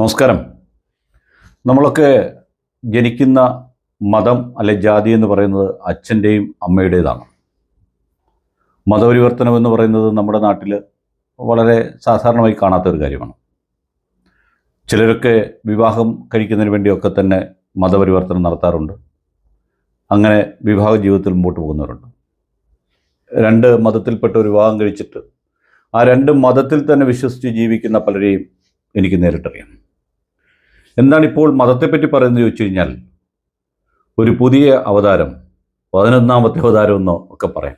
നമസ്കാരം. നമ്മളൊക്കെ ജനിക്കുന്ന മതം അല്ലെ ജാതി എന്ന് പറയുന്നത് അച്ഛന്റെയും അമ്മയുടേതാണ്. മതപരിവർത്തനം എന്ന് പറയുന്നത് നമ്മുടെ നാട്ടിൽ വളരെ സാധാരണമായി കാണാത്ത ഒരു കാര്യമാണ്. ചിലരൊക്കെ വിവാഹം കഴിക്കുന്നതിന് വേണ്ടിയൊക്കെ തന്നെ മതപരിവർത്തനം നടത്താറുണ്ട്. അങ്ങനെ വിവാഹ ജീവിതത്തിൽ മുമ്പോട്ട് പോകുന്നവരുണ്ട്. രണ്ട് മതത്തിൽപ്പെട്ട ഒരു വിവാഹം കഴിച്ചിട്ട് ആ രണ്ട് മതത്തിൽ തന്നെ വിശ്വസിച്ച് ജീവിക്കുന്ന പലരെയും എനിക്ക് നേരിട്ടറിയാം. എന്താണ് ഇപ്പോൾ മതത്തെപ്പറ്റി പറയുന്നത് ചോദിച്ചു കഴിഞ്ഞാൽ ഒരു പുതിയ അവതാരം പതിനൊന്നാമത്തെ അവതാരം എന്നോ ഒക്കെ പറയാം.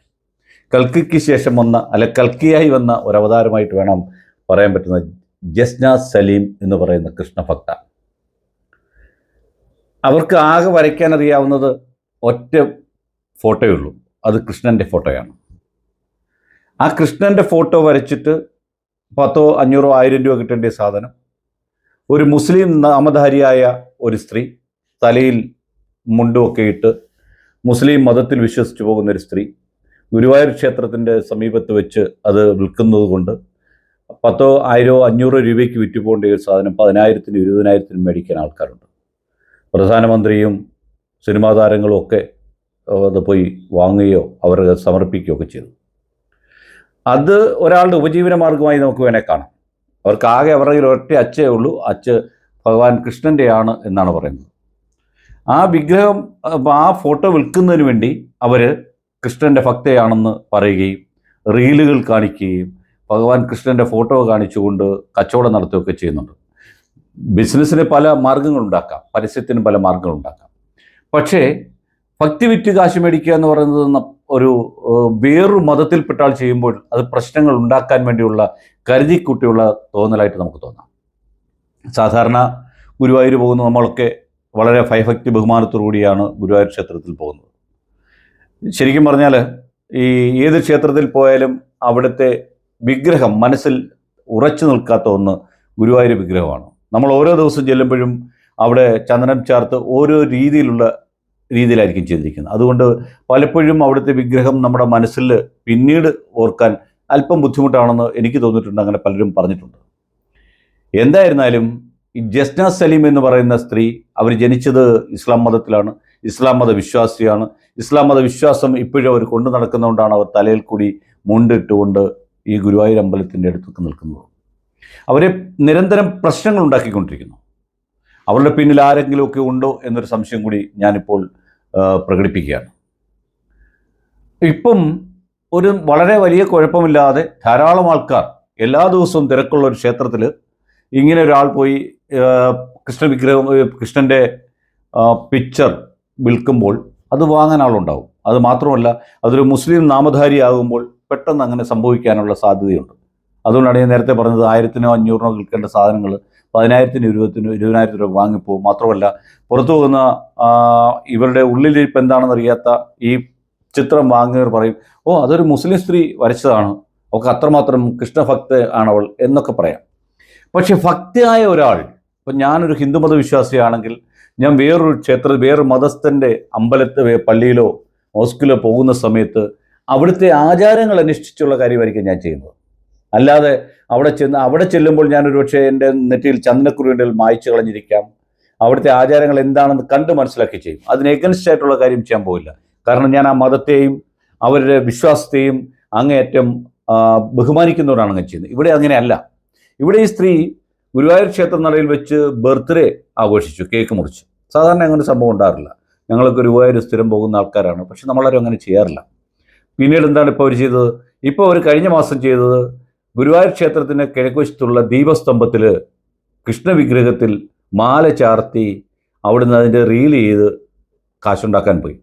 കൽക്കിക്ക് ശേഷം വന്ന അല്ലെ കൽക്കിയായി വന്ന ഒരു അവതാരമായിട്ട് വേണം പറയാൻ പറ്റുന്ന ജസ്ന സലീം എന്ന് പറയുന്ന കൃഷ്ണഭക്ത. അവർക്ക് ആകെ വരയ്ക്കാൻ അറിയാവുന്നത് ഒറ്റ ഫോട്ടോയേ ഉള്ളൂ. അത് കൃഷ്ണന്റെ ഫോട്ടോയാണ്. ആ കൃഷ്ണന്റെ ഫോട്ടോ വരച്ചിട്ട് പത്തോ അഞ്ഞൂറോ ആയിരം രൂപ കിട്ടേണ്ട സാധനം ഒരു മുസ്ലിം നാമധാരിയായ ഒരു സ്ത്രീ തലയിൽ മുണ്ടുമൊക്കെ ഇട്ട് മുസ്ലിം മതത്തിൽ വിശ്വസിച്ചു പോകുന്ന ഒരു സ്ത്രീ ഗുരുവായൂർ ക്ഷേത്രത്തിന്റെ സമീപത്ത് വെച്ച് അത് വിൽക്കുന്നത് കൊണ്ട് പത്തോ ആയിരോ അഞ്ഞൂറോ രൂപയ്ക്ക് വിറ്റുപോകേണ്ട ഒരു സാധനം പതിനായിരത്തിനും ഇരുപതിനായിരത്തിനും മേടിക്കാൻ ആൾക്കാരുണ്ട്. പ്രധാനമന്ത്രിയും സിനിമാ താരങ്ങളും ഒക്കെ അത് പോയി വാങ്ങുകയോ അവർക്ക് സമർപ്പിക്കുകയോ ഒക്കെ ചെയ്തു. അത് ഒരാളുടെ ഉപജീവന മാർഗമായി നമുക്ക് വേണേൽ കാണാം. അവർക്ക് ആകെ അവരുടെ കയ്യിൽ ഒറ്റ അച്ചേ ഉള്ളൂ. അച്ച് ഭഗവാൻ കൃഷ്ണന്റെയാണ് എന്നാണ് പറയുന്നത്. ആ വിഗ്രഹം ആ ഫോട്ടോ വിൽക്കുന്നതിന് വേണ്ടി അവർ കൃഷ്ണന്റെ ഭക്തയാണെന്ന് പറയുകയും റീലുകൾ കാണിക്കുകയും ഭഗവാൻ കൃഷ്ണന്റെ ഫോട്ടോ കാണിച്ചുകൊണ്ട് കച്ചവടം നടത്തുകയൊക്കെ ചെയ്യുന്നുണ്ട്. ബിസിനസ്സിന് പല മാർഗങ്ങളുണ്ടാക്കാം പരസ്യത്തിന് പല മാർഗങ്ങളുണ്ടാക്കാം പക്ഷേ ഭക്തി വിറ്റ് കാശ് മേടിക്കുക എന്ന് പറയുന്നത് ഒരു വേറൊരു മതത്തിൽപ്പെട്ട ആൾ ചെയ്യുമ്പോൾ അത് പ്രശ്നങ്ങൾ ഉണ്ടാക്കാൻ വേണ്ടിയുള്ള കരുതിക്കുട്ടിയുള്ള തോന്നലായിട്ട് നമുക്ക് തോന്നാം. സാധാരണ ഗുരുവായൂർ പോകുന്ന നമ്മളൊക്കെ വളരെ ഭയഭക്തി ബഹുമാനത്തോടു കൂടിയാണ് ഗുരുവായൂർ ക്ഷേത്രത്തിൽ പോകുന്നത്. ശരിക്കും പറഞ്ഞാൽ ഈ ഏത് ക്ഷേത്രത്തിൽ പോയാലും അവിടുത്തെ വിഗ്രഹം മനസ്സിൽ ഉറച്ചു നിൽക്കാത്ത ഒന്ന് ഗുരുവായൂർ വിഗ്രഹമാണ്. നമ്മൾ ഓരോ ദിവസം ചെല്ലുമ്പോഴും അവിടെ ചന്ദനം ചേർത്ത് ഓരോ രീതിയിലുള്ള രീതിയിലായിരിക്കും ചെയ്തിരിക്കുന്നത് അതുകൊണ്ട് പലപ്പോഴും അവിടുത്തെ വിഗ്രഹം നമ്മുടെ മനസ്സിൽ പിന്നീട് ഓർക്കാൻ അല്പം ബുദ്ധിമുട്ടാണെന്ന് എനിക്ക് തോന്നിയിട്ടുണ്ട്. അങ്ങനെ പലരും പറഞ്ഞിട്ടുണ്ട്. എന്തായിരുന്നാലും ഈ ജസ്ന സലീം എന്ന് പറയുന്ന സ്ത്രീ അവർ ജനിച്ചത് ഇസ്ലാം മതത്തിലാണ്. ഇസ്ലാം മത വിശ്വാസിയാണ് ഇസ്ലാം മത വിശ്വാസം ഇപ്പോഴും അവർ കൊണ്ടു നടക്കുന്നതുകൊണ്ടാണ് അവർ തലയിൽ കൂടി മുണ്ടിട്ടുകൊണ്ട് ഈ ഗുരുവായൂർ അമ്പലത്തിന്റെ അടുത്തൊക്കെ നിൽക്കുന്നത്. അവരെ നിരന്തരം പ്രശ്നങ്ങൾ ഉണ്ടാക്കിക്കൊണ്ടിരിക്കുന്നു. അവരുടെ പിന്നിൽ ആരെങ്കിലുമൊക്കെ ഉണ്ടോ എന്നൊരു സംശയം കൂടി ഞാനിപ്പോൾ പ്രകടിപ്പിക്കുകയാണ്. ഇപ്പം ഒരു വളരെ വലിയ കുഴപ്പമില്ലാതെ ധാരാളം ആൾക്കാർ എല്ലാ ദിവസവും തിരക്കുള്ള ഒരു ക്ഷേത്രത്തിൽ ഇങ്ങനെ ഒരാൾ പോയി കൃഷ്ണ വിഗ്രഹം കൃഷ്ണന്റെ പിക്ചർ വിൽക്കുമ്പോൾ അത് വാങ്ങാൻ ആളുണ്ടാവും. അത് മാത്രമല്ല അതൊരു മുസ്ലിം നാമധാരിയാകുമ്പോൾ പെട്ടെന്ന് അങ്ങനെ സംഭവിക്കാനുള്ള സാധ്യതയുണ്ട്. അതുകൊണ്ടാണ് ഞാൻ നേരത്തെ പറഞ്ഞത് ആയിരത്തിനോ അഞ്ഞൂറിനോ വിൽക്കേണ്ട സാധനങ്ങൾ പതിനായിരത്തിനും ഇരുപത്തിനും രൂപ വാങ്ങിപ്പോകും മാത്രമല്ല പുറത്തു പോകുന്ന ഇവരുടെ ഉള്ളിലിരിപ്പ് എന്താണെന്ന് അറിയാത്ത ഈ ചിത്രം വാങ്ങിയവർ പറയും ഓ അതൊരു മുസ്ലിം സ്ത്രീ വരച്ചതാണ്. അവൾക്ക് അത്രമാത്രം കൃഷ്ണഭക്ത ആണവൾ എന്നൊക്കെ പറയാം. പക്ഷെ ഭക്തിയായ ഒരാൾ ഇപ്പം ഞാനൊരു ഹിന്ദുമത വിശ്വാസിയാണെങ്കിൽ ഞാൻ വേറൊരു ക്ഷേത്ര വേറൊരു മതസ്ഥന്റെ അമ്പലത്തെ പള്ളിയിലോ മോസ്കിലോ പോകുന്ന സമയത്ത് അവിടുത്തെ ആചാരങ്ങൾ അനുഷ്ഠിച്ചുള്ള കാര്യമായിരിക്കും ഞാൻ ചെയ്യുന്നത്. അല്ലാതെ അവിടെ ചെന്ന് അവിടെ ചെല്ലുമ്പോൾ ഞാനൊരു പക്ഷേ എന്റെ നെറ്റിയിൽ ചന്ദനക്കുറിയുണ്ടെങ്കിൽ മായ്ച്ചു കളഞ്ഞിരിക്കാം. അവിടുത്തെ ആചാരങ്ങൾ എന്താണെന്ന് കണ്ട് മനസ്സിലാക്കി ചെയ്യും. അതിന് എഗൻസ്റ്റ് ആയിട്ടുള്ള കാര്യം ചെയ്യാൻ പോയില്ല കാരണം ഞാൻ ആ മതത്തെയും അവരുടെ വിശ്വാസത്തെയും അങ്ങേയറ്റം ബഹുമാനിക്കുന്നവരാണ് അങ്ങനെ ചെയ്യുന്നത്. ഇവിടെ അങ്ങനെയല്ല ഇവിടെ ഈ സ്ത്രീ ഗുരുവായൂർ ക്ഷേത്ര നടയിൽ വെച്ച് ബർത്ത്ഡേ ആഘോഷിച്ചു കേക്ക് മുറിച്ചു. സാധാരണ അങ്ങനെ സംഭവം ഉണ്ടാറില്ല ഞങ്ങൾ ഗുരുവായൂർ സ്ഥിരം പോകുന്ന ആൾക്കാരാണ്. പക്ഷെ നമ്മളാരും അങ്ങനെ ചെയ്യാറില്ല. പിന്നീട് എന്താണ് ഇപ്പോൾ അവർ ചെയ്തത്? ഇപ്പോൾ അവർ കഴിഞ്ഞ മാസം ചെയ്തത് ഗുരുവായൂർ ക്ഷേത്രത്തിന് കിഴക്കുവശത്തുള്ള ദീപസ്തംഭത്തിൽ കൃഷ്ണവിഗ്രഹത്തിൽ മാല ചാർത്തി അവിടുന്ന് അതിന്റെ റീൽ ചെയ്ത് കാശുണ്ടാക്കാൻ പോയി.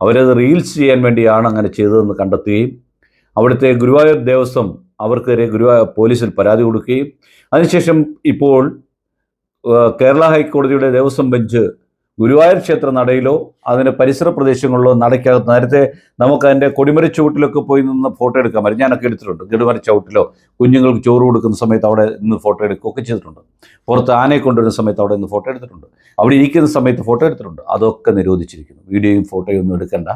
അവരത് റീൽസ് ചെയ്യാൻ വേണ്ടിയാണ് അങ്ങനെ ചെയ്തതെന്ന് കണ്ടെത്തുകയും അവിടുത്തെ ഗുരുവായൂർ ദേവസ്വം അവർക്കെതിരെ ഗുരുവായൂർ പോലീസിൽ പരാതി കൊടുക്കുകയും അതിനുശേഷം ഇപ്പോൾ കേരള ഹൈക്കോടതിയുടെ ദേവസ്വം ബെഞ്ച് ഗുരുവായൂർ ക്ഷേത്ര നടയിലോ അതിന്റെ പരിസര പ്രദേശങ്ങളിലോ നടയ്ക്കകത്ത് നേരത്തെ നമുക്ക് അതിന്റെ കൊടിമര ചുവട്ടിലൊക്കെ പോയി നിന്ന് ഫോട്ടോ എടുക്കാൻ ഞാനൊക്കെ എടുത്തിട്ടുണ്ട്. കൊടിമര ചവിട്ടിലോ കുഞ്ഞുങ്ങൾക്ക് ചോറ് കൊടുക്കുന്ന സമയത്ത് അവിടെ നിന്ന് ഫോട്ടോ എടുക്കുകയൊക്കെ ചെയ്തിട്ടുണ്ട്. പുറത്ത് ആനയെ കൊണ്ടുവരുന്ന സമയത്ത് അവിടെ നിന്ന് ഫോട്ടോ എടുത്തിട്ടുണ്ട്. അവിടെ ഇരിക്കുന്ന സമയത്ത് ഫോട്ടോ എടുത്തിട്ടുണ്ട്. അതൊക്കെ നിരോധിച്ചിരിക്കുന്നു. വീഡിയോയും ഫോട്ടോയും ഒന്നും എടുക്കേണ്ട.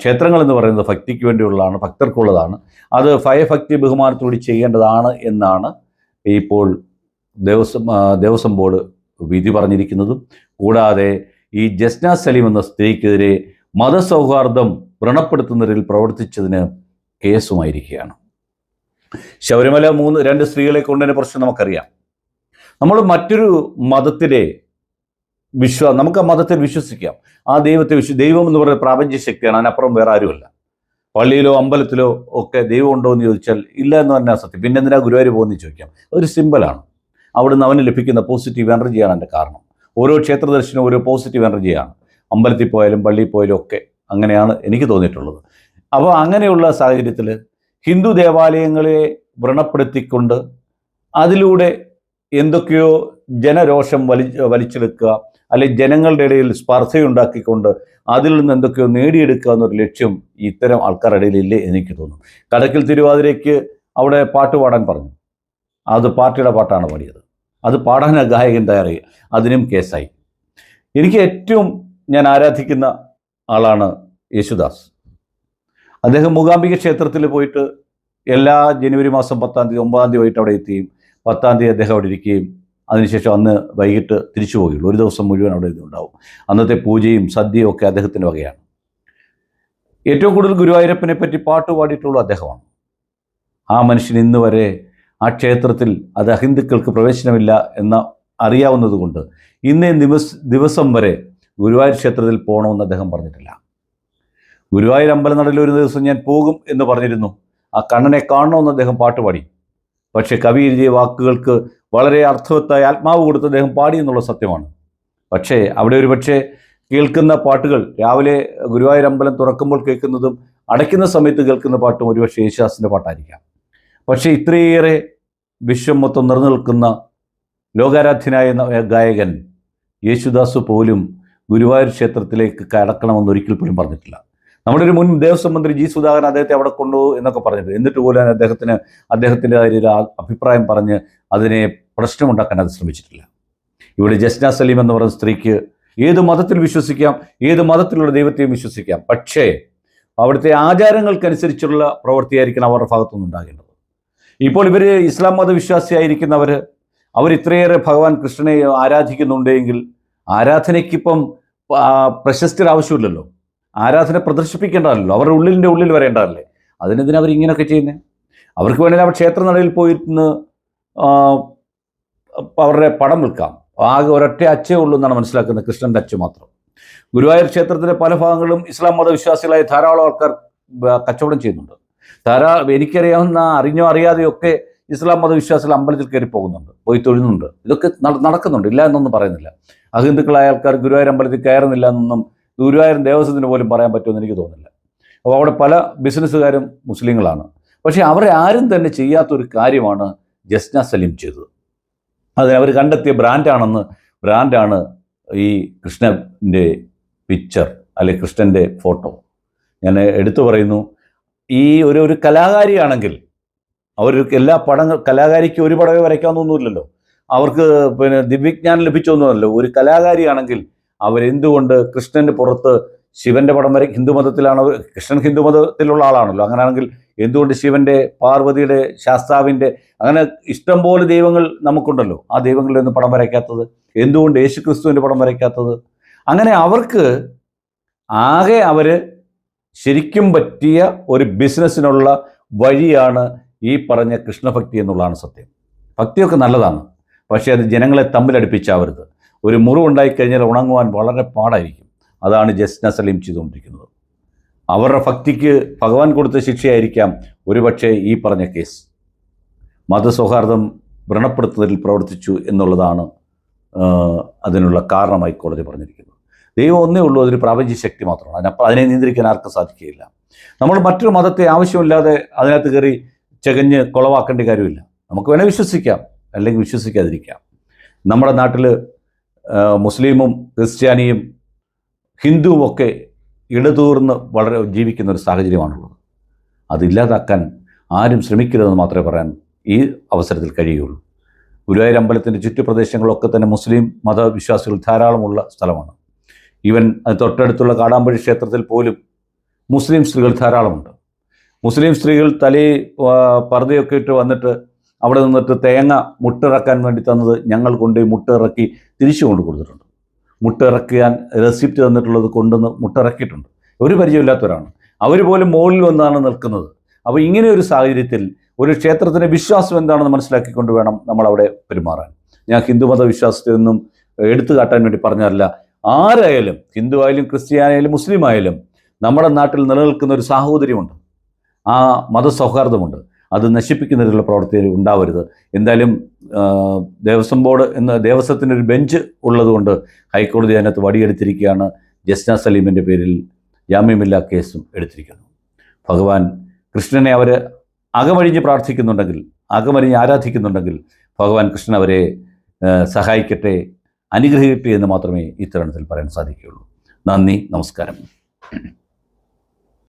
ക്ഷേത്രങ്ങൾ എന്ന് പറയുന്നത് ഭക്തിക്ക് വേണ്ടിയുള്ളതാണ് ഭക്തർക്കുള്ളതാണ്. അത് ഭയഭക്തി ബഹുമാനത്തോടെ ചെയ്യേണ്ടതാണ് എന്നാണ് ഇപ്പോൾ ദേവസ്വം ദേവസ്വം ബോർഡ് വിധി പറഞ്ഞിരിക്കുന്നതും കൂടാതെ ഈ ജസ്ന സലീം എന്ന സ്ത്രീക്കെതിരെ മതസൗഹാർദ്ദം വ്രണപ്പെടുത്തുന്നതിൽ പ്രവർത്തിച്ചതിന് കേസുമായിരിക്കുകയാണ്. ശബരിമല മൂന്ന് രണ്ട് സ്ത്രീകളെ കൊണ്ടതിനെ പ്രശ്നം നമുക്കറിയാം. നമ്മൾ മറ്റൊരു മതത്തിലെ വിശ്വാ നമുക്ക് ആ മതത്തിൽ വിശ്വസിക്കാം. ആ ദൈവത്തെ വിശ്വ ദൈവം എന്ന് പറയുന്ന പ്രാപഞ്ച ശക്തിയാണ് അതിനപ്പുറം വേറെ ആരുമല്ല. പള്ളിയിലോ അമ്പലത്തിലോ ഒക്കെ ദൈവം ഉണ്ടോ എന്ന് ചോദിച്ചാൽ ഇല്ല എന്ന് പറഞ്ഞാൽ സത്യം. പിന്നെ എന്തിനാ ഗുരുവായൂർ പോകുന്നത് ചോദിക്കാം. ഒരു സിമ്പിളാണ് അവിടുന്ന് അവന് ലഭിക്കുന്ന പോസിറ്റീവ് എനർജിയാണ് എന്റെ കാരണം. ഓരോ ക്ഷേത്ര ദർശനവും ഓരോ പോസിറ്റീവ് എനർജിയാണ് അമ്പലത്തിൽ പോയാലും പള്ളിയിൽ പോയാലും ഒക്കെ അങ്ങനെയാണ് എനിക്ക് തോന്നിയിട്ടുള്ളത്. അപ്പോൾ അങ്ങനെയുള്ള സാഹചര്യത്തിൽ ഹിന്ദു ദേവാലയങ്ങളെ വ്രണപ്പെടുത്തിക്കൊണ്ട് അതിലൂടെ എന്തൊക്കെയോ ജനരോഷം വലി വലിച്ചെടുക്കുക അല്ലെങ്കിൽ ജനങ്ങളുടെ ഇടയിൽ സ്പർദ്ധയുണ്ടാക്കിക്കൊണ്ട് അതിൽ നിന്ന് എന്തൊക്കെയോ നേടിയെടുക്കുക എന്നൊരു ലക്ഷ്യം ഇത്തരം ആൾക്കാരുടെ ഇടയിലില്ലേ എനിക്ക് തോന്നുന്നു. കടക്കിൽ തിരുവാതിരയ്ക്ക് അവിടെ പാട്ട് പാടാൻ പറഞ്ഞു. അത് പാർട്ടിയുടെ പാട്ടാണ് പാടിയത്. അത് പാടാൻ ഗായകൻ തയ്യാറായി. അതിനും കേസായി. എനിക്ക് ഏറ്റവും ഞാൻ ആരാധിക്കുന്ന ആളാണ് യേശുദാസ്. അദ്ദേഹം മൂകാംബിക ക്ഷേത്രത്തിൽ പോയിട്ട് എല്ലാ ജനുവരി മാസം പത്താം തീയതി ഒമ്പതാം തീയതി പോയിട്ട് അവിടെ എത്തുകയും പത്താം തീയതി അദ്ദേഹം അവിടെ ഇരിക്കുകയും അതിനുശേഷം അന്ന് വൈകിട്ട് തിരിച്ചു പോവുകയുള്ളൂ. ഒരു ദിവസം മുഴുവൻ അവിടെ ഉണ്ടാവും. അന്നത്തെ പൂജയും സദ്യയും ഒക്കെ അദ്ദേഹത്തിന്റെ വകയാണ്. ഏറ്റവും കൂടുതൽ ഗുരുവായൂരപ്പനെ പറ്റി പാട്ട് പാടിയിട്ടുള്ള അദ്ദേഹമാണ്. ആ മനുഷ്യൻ ഇന്ന് വരെ ആ ക്ഷേത്രത്തിൽ അത് അഹിന്ദുക്കൾക്ക് പ്രവേശനമില്ല എന്ന അറിയാവുന്നതുകൊണ്ട് ഇന്നേ ദിവസ ദിവസം വരെ ഗുരുവായൂർ ക്ഷേത്രത്തിൽ പോകണമെന്ന് അദ്ദേഹം പറഞ്ഞിട്ടില്ല. ഗുരുവായൂർ അമ്പലനടയിൽ ഒരു ദിവസം ഞാൻ പോകും എന്ന് പറഞ്ഞിരുന്നു. ആ കണ്ണനെ കാണണമെന്ന് അദ്ദേഹം പാട്ടുപാടി പക്ഷേ കവി എഴുതിയ വാക്കുകൾക്ക് വളരെ അർത്ഥവത്തായ ആത്മാവ് കൊടുത്ത് അദ്ദേഹം പാടി എന്നുള്ള സത്യമാണ്. പക്ഷേ അവിടെ ഒരു പക്ഷേ കേൾക്കുന്ന പാട്ടുകൾ രാവിലെ ഗുരുവായൂർ അമ്പലം തുറക്കുമ്പോൾ കേൾക്കുന്നതും അടയ്ക്കുന്ന സമയത്ത് കേൾക്കുന്ന പാട്ടും ഒരുപക്ഷെ യേശുദാസിന്റെ പാട്ടായിരിക്കാം. പക്ഷേ ഇത്രയേറെ വിശ്വം മൊത്തം നിലനിൽക്കുന്ന ലോകാരാധ്യനായ ഗായകൻ യേശുദാസ് പോലും ഗുരുവായൂർ ക്ഷേത്രത്തിലേക്ക് കടക്കണമെന്ന് ഒരിക്കൽ പോലും പറഞ്ഞിട്ടില്ല. നമ്മുടെ ഒരു മുൻ ദേവസ്വം മന്ത്രി ജി സുധാകരൻ അദ്ദേഹത്തെ അവിടെ കൊണ്ടുപോകും എന്നൊക്കെ പറഞ്ഞിട്ട് എന്നിട്ട് പോലും അദ്ദേഹത്തിന് അദ്ദേഹത്തിന്റെ ഒരു അഭിപ്രായം പറഞ്ഞ് അതിനെ പ്രശ്നമുണ്ടാക്കാൻ അത് ശ്രമിച്ചിട്ടില്ല. ഇവിടെ ജസ്ന സലീം എന്ന് പറയുന്ന സ്ത്രീക്ക് ഏത് മതത്തിൽ വിശ്വസിക്കാം ഏത് മതത്തിലുള്ള ദൈവത്തെയും വിശ്വസിക്കാം. പക്ഷേ അവിടുത്തെ ആചാരങ്ങൾക്കനുസരിച്ചുള്ള പ്രവൃത്തിയായിരിക്കണം അവരുടെ ഭാഗത്തുനിന്ന് ഉണ്ടാകേണ്ടത് ഇപ്പോൾ ഇവർ ഇസ്ലാം മതവിശ്വാസിയായിരിക്കുന്നവർ അവർ ഇത്രയേറെ ഭഗവാൻ കൃഷ്ണനെ ആരാധിക്കുന്നുണ്ടെങ്കിൽ ആരാധനയ്ക്കിപ്പം പ്രശസ്തി ആവശ്യമില്ലല്ലോ. ആരാധന പ്രദർശിപ്പിക്കേണ്ടതല്ലോ. അവരുടെ ഉള്ളിന്റെ ഉള്ളിൽ വരേണ്ടതല്ലേ. അതിനെന്തിനാ അവർ ഇങ്ങനെയൊക്കെ ചെയ്യുന്നത് അവർക്ക് വേണമെങ്കിൽ അവർ ക്ഷേത്ര നടയിൽ പോയിരുന്ന് അവരുടെ പടം വിൽക്കാം. ആകെ ഒരൊറ്റ അച്ഛേ ഉള്ളൂ എന്നാണ് മനസ്സിലാക്കുന്നത് കൃഷ്ണന്റെ അച്ഛ മാത്രം. ഗുരുവായൂർ ക്ഷേത്രത്തിലെ പല ഭാഗങ്ങളും ഇസ്ലാം മതവിശ്വാസികളായ ധാരാളം ആൾക്കാർ കച്ചവടം ചെയ്യുന്നുണ്ട്. ധാരാ എനിക്കറിയാവുന്ന അറിഞ്ഞോ അറിയാതെയോ ഒക്കെ ഇസ്ലാം മതവിശ്വാസികൾ അമ്പലത്തിൽ കയറി പോകുന്നുണ്ട് പോയി തൊഴുന്നുണ്ട്. ഇതൊക്കെ നടക്കുന്നുണ്ട്. ഇല്ല എന്നൊന്നും പറയുന്നില്ല. അഹിന്ദുക്കളായ ആൾക്കാർ ഗുരുവായൂർ അമ്പലത്തിൽ കയറുന്നില്ല എന്നൊന്നും ഗുരുവായൂർ ദേവസ്വത്തിന് പോലും പറയാൻ പറ്റുമെന്ന് എനിക്ക് തോന്നുന്നില്ല. അപ്പോൾ അവിടെ പല ബിസിനസ്സുകാരും മുസ്ലിങ്ങളാണ്. പക്ഷേ അവരെ ആരും തന്നെ ചെയ്യാത്തൊരു കാര്യമാണ് ജസ്ന സലീം ചെയ്തത്. അതിന് അവർ കണ്ടെത്തിയ ബ്രാൻഡാണെന്ന് ബ്രാൻഡാണ് ഈ കൃഷ്ണന്റെ പിക്ചർ അല്ലെ കൃഷ്ണന്റെ ഫോട്ടോ. ഞാൻ എടുത്തു പറയുന്നു ഈ ഒരു ഒരു കലാകാരിയാണെങ്കിൽ അവർക്ക് എല്ലാ പടങ്ങൾ കലാകാരിക്ക് ഒരു പടമേ വരയ്ക്കാമെന്നൊന്നുമില്ലല്ലോ അവർക്ക് പിന്നെ ദിവ്യജ്ഞാനം ലഭിച്ചൊന്നുമല്ലോ ഒരു കലാകാരിയാണെങ്കിൽ അവരെന്തുകൊണ്ട് കൃഷ്ണന്റെ പുറത്ത് ശിവന്റെ പടം വരെ ഹിന്ദുമതത്തിലാണ് മതത്തിലാണ് കൃഷ്ണൻ ഹിന്ദുമതത്തിലുള്ള ആളാണല്ലോ. അങ്ങനെയാണെങ്കിൽ എന്തുകൊണ്ട് ശിവന്റെ പാർവതിയുടെ ശാസ്താവിന്റെ അങ്ങനെ ഇഷ്ടം പോലെ ദൈവങ്ങൾ നമുക്കുണ്ടല്ലോ. ആ ദൈവങ്ങളിൽ നിന്ന് പടം വരയ്ക്കാത്തത് എന്തുകൊണ്ട് യേശു ക്രിസ്തുവിന്റെ പടം വരയ്ക്കാത്തത്? അങ്ങനെ അവർക്ക് ആകെ അവർ ശരിക്കും പറ്റിയ ഒരു ബിസിനസ്സിനുള്ള വഴിയാണ് ഈ പറഞ്ഞ കൃഷ്ണഭക്തി എന്നുള്ളതാണ് സത്യം. ഭക്തിയൊക്കെ നല്ലതാണ്. പക്ഷേ അത് ജനങ്ങളെ തമ്മിലടുപ്പിച്ചാവരുത്. ഒരു മുറിവുണ്ടായി കഴിഞ്ഞാൽ ഉണങ്ങുവാൻ വളരെ പാടായിരിക്കും. അതാണ് ജസ്റ്റ് സലീം ചെയ്തുകൊണ്ടിരിക്കുന്നത്. അവരുടെ ഭക്തിക്ക് ഭഗവാൻ കൊടുത്ത ശിക്ഷയായിരിക്കാം ഒരുപക്ഷെ ഈ പറഞ്ഞ കേസ്. മതസൗഹാർദ്ദം വ്രണപ്പെടുത്തുന്നതിൽ പ്രവർത്തിച്ചു എന്നുള്ളതാണ് അതിനുള്ള കാരണമായി കോടതി പറഞ്ഞിരിക്കുന്നത്. ദൈവം ഒന്നേ ഉള്ളൂ അതൊരു പ്രാപഞ്ചിക ശക്തി മാത്രമാണ്. അതിനപ്പം അതിനെ നിയന്ത്രിക്കാൻ ആർക്കും സാധിക്കുകയില്ല. നമ്മൾ മറ്റൊരു മതത്തെ ആവശ്യമില്ലാതെ അതിനകത്ത് കയറി ചകഞ്ഞ് കുളവാക്കേണ്ട കാര്യമില്ല. നമുക്ക് വേണേൽ വിശ്വസിക്കാം അല്ലെങ്കിൽ വിശ്വസിക്കാതിരിക്കാം. നമ്മുടെ നാട്ടിൽ മുസ്ലിമും ക്രിസ്ത്യാനിയും ഹിന്ദുവും ഒക്കെ ഇടതൂർന്ന് വളരെ ജീവിക്കുന്ന ഒരു സാഹചര്യമാണുള്ളത്. അതില്ലാതാക്കാൻ ആരും ശ്രമിക്കരുതെന്ന് മാത്രമേ പറയാൻ ഈ അവസരത്തിൽ കഴിയുള്ളൂ ഗുരുവായൂർ അമ്പലത്തിന്റെ ചുറ്റുപ്രദേശങ്ങളൊക്കെ തന്നെ മുസ്ലിം മതവിശ്വാസികൾ ധാരാളമുള്ള സ്ഥലമാണ്. ഈവൻ തൊട്ടടുത്തുള്ള കാടാമ്പഴി ക്ഷേത്രത്തിൽ പോലും മുസ്ലിം സ്ത്രീകൾ ധാരാളമുണ്ട്. മുസ്ലിം സ്ത്രീകൾ തലയിൽ പർദ്ദയൊക്കെ ഇട്ട് വന്നിട്ട് അവിടെ നിന്നിട്ട് തേങ്ങ മുട്ടിറക്കാൻ വേണ്ടി തന്നത് ഞങ്ങൾ കൊണ്ടുപോയി മുട്ടിറക്കി തിരിച്ചു കൊണ്ട് കൊടുത്തിട്ടുണ്ട്. മുട്ടിറക്കാൻ റെസിപ്റ്റ് തന്നിട്ടുള്ളത് കൊണ്ടുവന്ന് മുട്ടിറക്കിയിട്ടുണ്ട്. ഒരു പരിചയമില്ലാത്തവരാണ്. അവർ പോലും മുകളിൽ വന്നാണ് നിൽക്കുന്നത്. അപ്പോൾ ഇങ്ങനെ ഒരു സാഹചര്യത്തിൽ ഒരു ക്ഷേത്രത്തിന്റെ വിശ്വാസം എന്താണെന്ന് മനസ്സിലാക്കിക്കൊണ്ട് വേണം നമ്മൾ അവിടെ പെരുമാറാൻ. ഞാൻ ഹിന്ദുമത വിശ്വാസത്തെ ഒന്നും എടുത്തു കാട്ടാൻ വേണ്ടി പറഞ്ഞതല്ല. ആരായാലും ഹിന്ദു ആയാലും ക്രിസ്ത്യാനായാലും മുസ്ലിം ആയാലും നമ്മുടെ നാട്ടിൽ നിലനിൽക്കുന്ന ഒരു സാഹോദര്യമുണ്ട്. ആ മതസൗഹാർദ്ദമുണ്ട്. അത് നശിപ്പിക്കുന്നതിനുള്ള പ്രവർത്തികൾ ഉണ്ടാവരുത്. എന്തായാലും ദേവസ്വം ബോർഡ് എന്ന ദേവസ്വത്തിന്റെ ഒരു ബെഞ്ച് ഉള്ളതുകൊണ്ട് ഹൈക്കോടതി അതിനകത്ത് വടിയെടുത്തിരിക്കുകയാണ്. ജസ്ന സലീമിന്റെ പേരിൽ ജാമ്യമില്ലാ കേസും എടുത്തിരിക്കുന്നു. ഭഗവാൻ കൃഷ്ണനെ അവർ അകമഴിഞ്ഞ് പ്രാർത്ഥിക്കുന്നുണ്ടെങ്കിൽ അകമഴിഞ്ഞ് ആരാധിക്കുന്നുണ്ടെങ്കിൽ ഭഗവാൻ കൃഷ്ണൻ അവരെ സഹായിക്കട്ടെ അനുഗ്രഹിക്കട്ടെ എന്ന് മാത്രമേ ഇത്തരണത്തിൽ പറയാൻ സാധിക്കുകയുള്ളൂ. നന്ദി നമസ്കാരം.